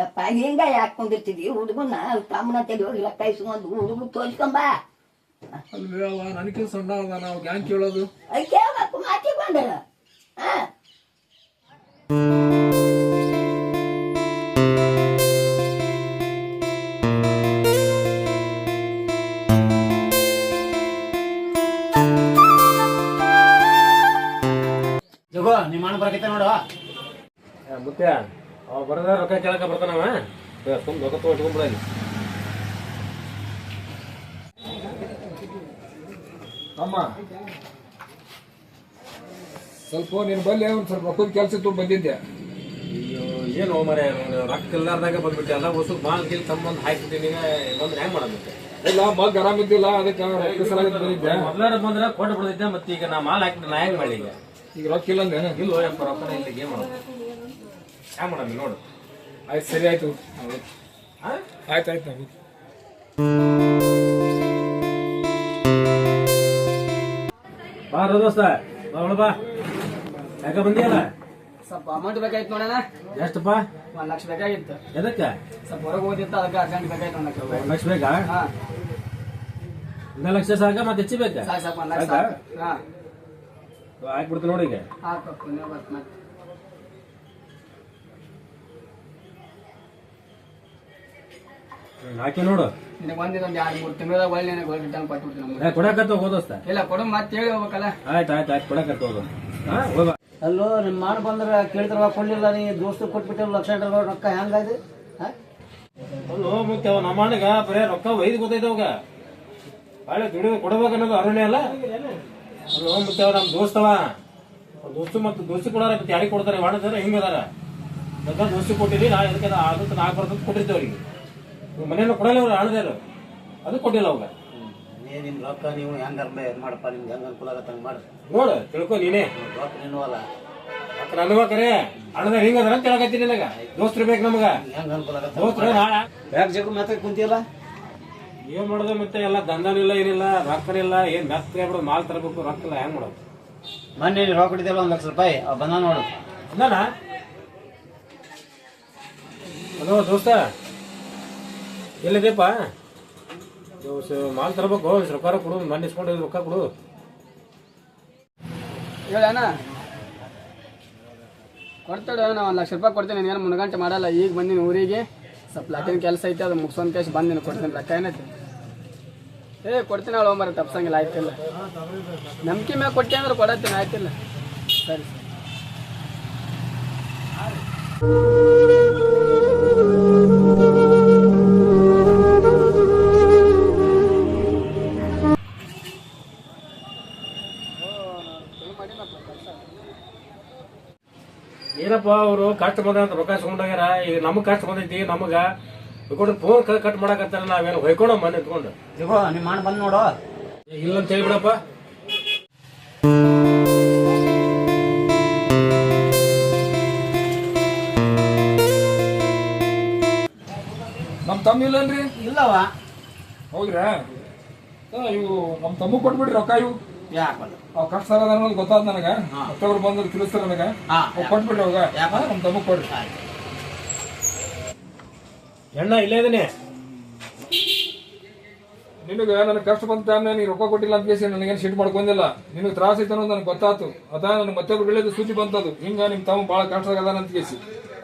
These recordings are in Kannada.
ಯಪ್ಪ ಹಿಂಗ ಯಾಕೆ ಕುಂದಿರ್ತಿದ್ವಿ ಹುಡುಗನ ತಮ್ಮನ ತೆಗೆದು ಹೋಗಿ ಲೆಕ್ಕ ಇಸ್ಕೊಂಡು ಹುಡುಗ ತೋರಿಸ್ಕೊಂಬ ಅಲ್ವೇ ಅವ ನನಗೆ ಸಣ್ಣ ಅದ ನಾವು ಗ್ಯಾಂಗ್ ಕೇಳೋದು? ಕೇಳಬೇಕು ಮಾತಿ ಬಂದರ ಜಗೋ ನಿಮ್ಮ ಅಣ್ಣ ಬರಕೈತೆ ನೋಡು. ಮುತ್ತೆ ಅವ ಬರದ ರೊಕ್ಕ ಕೇಳಕ ಬರ್ತಾನವ ರೊಕ್ಕ ಅಮ್ಮ ಸ್ವಲ್ಪ ನೀನು ಬಲ್ಲಿ ಒಂದ್ ಸ್ವಲ್ಪ ರೊಕ್ಕದ ಕೆಲಸ ತುಂಬ ಬಂದಿದ್ದೆ. ಏನು ಮರೆ ರೊಕ್ಕ ಇಲ್ಲಾರ್ದಾಗ ಬಂದ್ಬಿಟ್ಟೆ. ಎಲ್ಲ ಹೊಸ ಮಾಲ್ ಗಿಲ್ ಸಂಬಂಧ ಹಾಕಿಬಿಟ್ಟಿ ಈಗ ಬಂದ್ರೆ ಹೆಂಗ್ ಮಾಡೋದು ಮತ್ತೆ? ಇಲ್ಲ ಮಗ್ ಆರಾಮಿದ್ದಿಲ್ಲ ಅದಕ್ಕೆ ರೊಕ್ಕ ಸಲ ಬಂದಿದ್ದೆ. ಮೊದ್ಲಾರ ಬಂದ್ರೆ ಕೊಟ್ಟು ಬಿಡ್ತಿದ್ದೆ ಮತ್ತೆ ಈಗ ನಾ ಮಾಲ್ ಹಾಕಿಬಿಟ್ಟು ನಾ ಹೆಂಗ್ ಮಾಡಿ ಈಗ? ಈಗ ರೊಕ್ಕ ಇಲ್ಲ ಅಂದ್ರೆ ಇಲ್ಲ ರೊಕ್ಕ ರೊಕ್ಕನ ಇಲ್ಲ ಏನ್ ಮಾಡೋದು? ಹೆಂಗ್ ಮಾಡೋದು ನೋಡು. ಆಯ್ತು ಸರಿ ಆಯ್ತು ಹಾಂ ಆಯ್ತು ಆಯ್ತು ನಾವು ಬಾ ದೋಸ್ತ. ಬಾ ಒಳ ಬಾ. ಯಾಕ ಬಂದಿಯಲ್ಲ? ಸ್ವಲ್ಪ ಅಮೌಂಟ್ ಬೇಕಾಗಿತ್ತು ನೋಡೋಣ ಎಷ್ಟಪ್ಪ? ಒಂದ್ ಲಕ್ಷ ಬೇಕಾಗಿತ್ತು. ಎದಕ್ಕೆ? ಸ್ವಲ್ಪ ಹೊರಗೆ ಹೋಗಿತ್ತು ಅದಕ್ಕೆ ಅರ್ಜೆಂಟ್ ಬೇಕಾಗಿತ್ತು ಒಂದ್ ಲಕ್ಷ. ಬೇಕಾ? ಹಾ. ಒಂದ್ ಲಕ್ಷ ಸಾಕ ಮತ್ತೆ ಹೆಚ್ಚಿ ಬೇಕಾ? ಸಾಕು ಸಾಕು ಒಂದ್ ಲಕ್ಷ ಸಾಕಾ? ಹಾ. ಹಾಕ್ಬಿಡ್ತು ನೋಡಿ ಈಗ. ಹಾಕಪ್ಪ ನೀವು ಬರ್ತ ಮತ್ತೆ. ಹಾಕಿ ನೋಡು. ನಿನಗೆ ಬಂದಿದ್ದು ಒಂದು ಎರಡು ಮೂರು ತಿಂಗಳದಾಗ ಒಳ್ಳೆ ನಿನಗೆ ಒಳ್ಳೆ ರಿಟರ್ನ್ ಕೊಟ್ಬಿಡ್ತೀನಿ ನಮ್ಗೆ. ಕೊಡಕತ್ತ ಹೋದೋಸ್ತ ಇಲ್ಲ ಕೊಡು ಮತ್ತೆ ಹೇಳಿ ಹೋಗ್ಬೇಕಲ್ಲ. ಆಯ್ತು ಆಯ್ತು ಆಯ್ತು ಕೊಡಕತ್ತ ಹೋದು ಹಾ ಹೋಗ ಅಲ್ಲೋ ನಿಮ್ಮ ಮಾಡ್ ಬಂದ್ರೆ ಕೇಳಿದ್ರ ಕೊಡ್ಲಿಲ್ಲ ನೀ ದೋಸ್ತು ಕೊಟ್ಬಿಟ್ಟಿಲ್ಲ ಲಕ್ಷ ರೊಕ್ಕ ಹೆಂಗಾಯ್ತು ಅಲ್ಲೋ ಮುಖ್ಯ ನಮ್ಮ ಅಣ್ಣಗ ಬರೇ ರೊಕ್ಕ ಒಯ್ದು ಗೊತ್ತೈತೆ ಅವಾಗ. ಬಾಳೆ ದುಡಿದು ಕೊಡ್ಬೇಕು ಅನ್ನೋದು ಅರುಣೆ ಅಲ್ಲ? ಅಲ್ಲೋ ಮುಖ್ಯ ನಮ್ಮ ದೋಸ್ತವ. ದೋಸ್ತು ಮತ್ತು ದೋಸ್ತಿ ಕೊಡಾರ ಮತ್ತೆ ಯಾರಿಗೆ ಕೊಡ್ತಾರೆ? ಮಾಡಿದಾರ ಹಿಂಗ ಅದಾರ? ಬೇಕಾದ್ರೆ ದೋಸ್ತಿ ಕೊಟ್ಟಿದ್ದೀವಿ ನಾ ಅದಕ್ಕೆ ಅದಕ್ಕೆ ನಾಲ್ಕು ಬರ್ತದೆ ಕೊಟ್ಟಿರ್ತೇವೆ ಅವ್ರಿಗೆ. ಮನೇನ ಕೊಡಲ್ಲ ಅವ್ರು. ಹಣದೇರು ಅದು ಕೊಟ್ಟಿಲ್ಲ ಅವಾಗ. ನೀ ನಿಮ್ ರೊಕ್ಕ ನೀವು ಇದು ಮಾಡಪ್ಪ? ನಿಮ್ಗೆ ಹೆಂಗ ಅನುಕೂಲ ಆಗತ್ತೆ ಹಂಗೆ ಮಾಡ್ರಿ ನೋಡು ತಿಳ್ಕೊ ನೀನೇ. ರೊಕ್ಕ ನೀನು ಅಲ್ಲ. ಅಕ್ಕ ನನಗ ಕರೆ? ಹಿಂಗ ಅದಾರ ಅಂತ ಹೇಳಕತ್ತೀನಿ ನನಗ. ದೋಸ್ತ್ರು ಬೇಕು ನಮಗ. ಹೆಂಗ ಅನುಕೂಲ ಆಗತ್ತೆ ದೋಸ್ತ್ರು ನಾಳೆ. ಬ್ಯಾಗ್ ಜಗು ಮತ್ತೆ ಕುಂತಿಯಲ್ಲ? ಏನ್ ಮಾಡೋದು ಮತ್ತೆ? ಎಲ್ಲ ದಂಧನಿಲ್ಲ ಏನಿಲ್ಲ ರೊಕ್ಕನಿಲ್ಲ ಏನ್ ಮೆತ್ತ ಬಿಡು ಮಾಲ್ ತರಬೇಕು ರೊಕ್ಕ ಇಲ್ಲ ಹೆಂಗ್ ಮಾಡೋದು? ಮೊನ್ನೆ ನೀನು ರೊಕ್ಕ ಕೊಟ್ಟಿದ್ದಲ್ಲ ಒಂದು ಲಕ್ಷ ರೂಪಾಯಿ ಅವ್ ಬಂದ ನೋಡು. ಅಂದಾನ? ಹಲೋ ದೋಸ್ತ. ಎಲ್ಲಿದೆಪ್ಪ ಮಾಲ್ ತರಬೇಕು ರೊಕ್ಕ ಕೊಡು ಮನೆ ಇಸ್ಕೊಂಡು ರೊಕ್ಕ ಕೊಡು. ಹೇಳಣ್ಣ ಕೊಡ್ತಾಡ ನಾ ಒಂದು ಲಕ್ಷ ರೂಪಾಯಿ ಕೊಡ್ತೀನಿ, ನೀನು ಮುನ್ಗಂಟೆ ಮಾಡಲ್ಲ, ಈಗ ಬಂದಿನಿ ಊರಿಗೆ. ಸ್ವಲ್ಪ ಲಟಿನ ಕೆಲಸ ಐತೆ, ಅದು ಮುಗಿಸೋನ್ ಕೇಸ್ ನೀನು ಕೊಡ್ತೀನಿ ರೊಕ್ಕ ಏನೈತೆ ಏ, ಕೊಡ್ತೀನಿ ಅವಳು ಮರ ತಪ್ಸಂಗಿಲ್ಲ, ಆಯ್ತಿಲ್ಲ. ನಂಬಿಕೆ ಮ್ಯಾಗ ಕೊಟ್ಟೆ ಅಂದ್ರೆ ಕೊಡತ್ತೀನಿ, ಆಯ್ತಿಲ್ಲ. ಸರಿ. ಏನಪ್ಪ ಅವರು ಕಷ್ಟ ಬಂದ ಅಂತ ರೊಕ್ಕ ಇಸ್ಕೊಂಡಾಗ್ಯಾರ ಈಗ ನಮಗ್ ಕಷ್ಟ ಬಂದೈತಿ ನಮಗ ಕೊಟ್ಟು ಫೋನ್ ಕಟ್ ಮಾಡಕತ್ತಾರ ನಾವೇನು ಹೊಯ್ಕೊಂಡ ಮನೆ ಇಟ್ಕೊಂಡು ಇಗೋ ನಿಮ್ಮ ಮಾಡ್ ಬಂದ್ ನೋಡು. ಇಲ್ಲ ಅಂತ ಹೇಳ್ಬಿಡಪ್ಪ. ನಮ್ ತಮ್ಮ ಇಲ್ಲನ್ರಿ ಇಲ್ಲವಾ. ಹೋಗ್ರಾ ಇವು ನಮ್ ತಮ್ಮ ಕೊಟ್ಬಿಡ್ರಿ ರೊಕ್ಕ ಇವು. ಯಾಕಲ್ಲ? ಅವ್ ಕಷ್ಟ ಅದಾನ ಅನ್ನೋದು ಗೊತ್ತಾದ ನನಗೆ. ಮತ್ತೊಬ್ರು ಬಂದ್ರು ತಿಳಿಸ್ತಾರ ನನಗೆ. ಹಾ, ಅವ್ ಕೊಟ್ಬಿಡ್ರಿ ಅವಾಗ ಯಾಕ? ಹಾ, ನಮ್ ತಮ್ಮ ಕೊಡ್ರಿ. ಎಣ್ಣ ಇಲ್ಲೇ ಇದೀನಿ. ನಿನಗ ನನಗೆ ಕಷ್ಟ ಬಂತ ಟೈಮ್ನಾಗ ನೀ ರೊಕ್ಕ ಕೊಟ್ಟಿಲ್ಲ ಅಂತ ಕೇಸಿ ನನಗೇನು ಸಿಟ್ ಮಾಡ್ಕೊಂಡಿಲ್ಲ ನಿನಗೆ ತ್ರಾಸ ಐತೆ ಅನ್ನೋದು ನನಗೆ ಗೊತ್ತಾತು. ಅದ ನನಗೆ ಮತ್ತೊಬ್ರು ಹೇಳಿದ ಸುದ್ದಿ ಬಂತದು. ಹಿಂಗ ನಿಮ್ಮ ತಮ್ಮ ಭಾಳ ಕಷ್ಟ ಆಗದಾನ ಅಂತ ಕೇಸಿ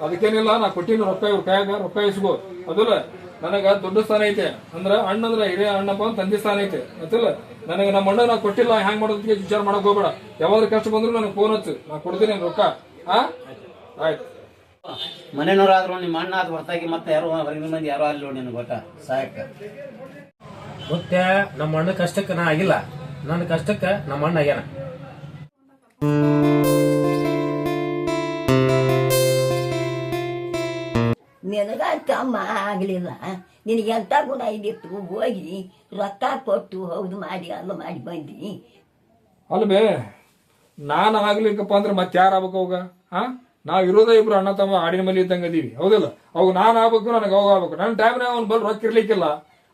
ಅದಕ್ಕೇನಿಲ್ಲ ನಾ ಕೊಟ್ಟಿನ ರೊಕ್ಕ ಇವ್ರ ಕೈಯಾಗ ರೊಕ್ಕ ಇಸ್ಕೋ ಅದಲ್ಲ ನನಗ ದೊಡ್ಡ ಸ್ಥಾನ ಐತೆ. ಅಂದ್ರ ಅಣ್ಣ ಅಂದ್ರ ಹಿರಿಯ ಅಣ್ಣಪ್ಪ ಅಂತ ತಂದೆ ಸ್ಥಾನ ಐತೆ. ಗೊತ್ತಿಲ್ಲ? ನನಗೆ ನಮ್ಮ ಅಣ್ಣ ನಾ ಕೊಟ್ಟಿಲ್ಲ ಹ್ಯಾಂಗ್ ಮಾಡೋದಕ್ಕೆ ವಿಚಾರ ಮಾಡಕ್ ಹೋಗ್ಬೇಡ. ಯಾವಾಗ ಕಷ್ಟ ಬಂದ್ರು ನನಗೆ ಫೋನ್ ಹಚ್ಚು. ನಾ ಕೊಡ್ತೀನಿ ರೊಕ್ಕ. ಆ? ಆಯ್ತು. ಮನೆನವ್ರಾದ್ರು ನಿಮ್ಮ ಅಣ್ಣ ಅದು ಹೊರತಾಗಿ ಮತ್ತೆ ಯಾರು ಹೊರಗಿನ ಮಂದಿ ಯಾರು ಅಲ್ಲಿ ನೋಡಿ ನಿನಗೆ ಗೊತ್ತ? ಸಹಾಯಕ್ಕೆ ಮತ್ತೆ ನಮ್ಮ ಅಣ್ಣ ಕಷ್ಟಕ್ಕೆ ನಾ ಆಗಿಲ್ಲ. ನನ್ನ ಕಷ್ಟಕ್ಕೆ ನಮ್ಮ ಅಣ್ಣ ಆಗ್ಯಾನ. ತಮ್ಮ ಆಗಲಿಲ್ಲ. ನಿನಗೆ ಎಂತ ಗುಣ ಇದ್ದಿತ್ತು ಹೋಗಿ ರೊಕ್ಕ ಕೊಟ್ಟು ಹೌದು ಮಾಡಿ, ಅಲ್ಲ ಮಾಡಿ ಬಂದಿ. ಅಲ್ಮೆ ನಾನು ಆಗ್ಲಿಕ್ಕಪ್ಪ ಅಂದ್ರೆ ಮತ್ತೆ ಯಾರು ಆಗ್ಬೇಕು ಅವಾಗ? ಹಾ ನಾವ್ ಇರೋದೇ ಇಬ್ರು ಅಣ್ಣ ತಮ್ಮ ಆಡಿನ ಮನೆ ಇದ್ದಂಗ ಅದೀವಿ. ಹೌದಿಲ್ಲ? ಅವಾಗ ನಾನು ಆಗ್ಬೇಕು, ನನಗೆ ಅವಾಗ ಆಗ್ಬೇಕು. ನನ್ನ ಟೈಮ್ನಾಗ ಅವ್ನು ಬಲ್ ರೊಕ್ಕ ಇರ್ಲಿಕ್ಕಿಲ್ಲ.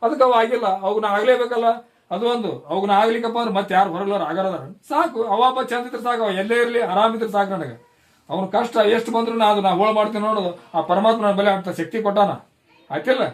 ಅದಕ್ಕೆ ಅವ ಆಗಿಲ್ಲ. ಅವಾಗ ನಾ ಆಗ್ಲೇಬೇಕಲ್ಲ? ಅದು ಒಂದು. ಅವಾಗ ನಾ ಆಗ್ಲಿಕ್ಕಪ್ಪ ಅಂದ್ರೆ ಮತ್ತೆ ಯಾರು ಹೊರಗ್ಲಾರ ಆಗರದಾರ ಸಾಕು. ಅವಾಪ ಚಂದ ಇದ್ರೆ ಸಾಕು. ಅವ ಎಲ್ಲೇ ಇರ್ಲಿ ಆರಾಮಿದ್ರೆ ಸಾಕು ನನಗೆ. ಅವ್ನ ಕಷ್ಟ ಎಷ್ಟು ಬಂದ್ರು ನಾ ಅದು ನಾ ಹೋಳ ಮಾಡ್ತೀನಿ ನೋಡು ಆ ಪರಮಾತ್ಮನ ಬಲೆ ಅಂತ ಶಕ್ತಿ ಕೊಟ್ಟಾನ. ಆಯ್ತಿಲ್ಲ?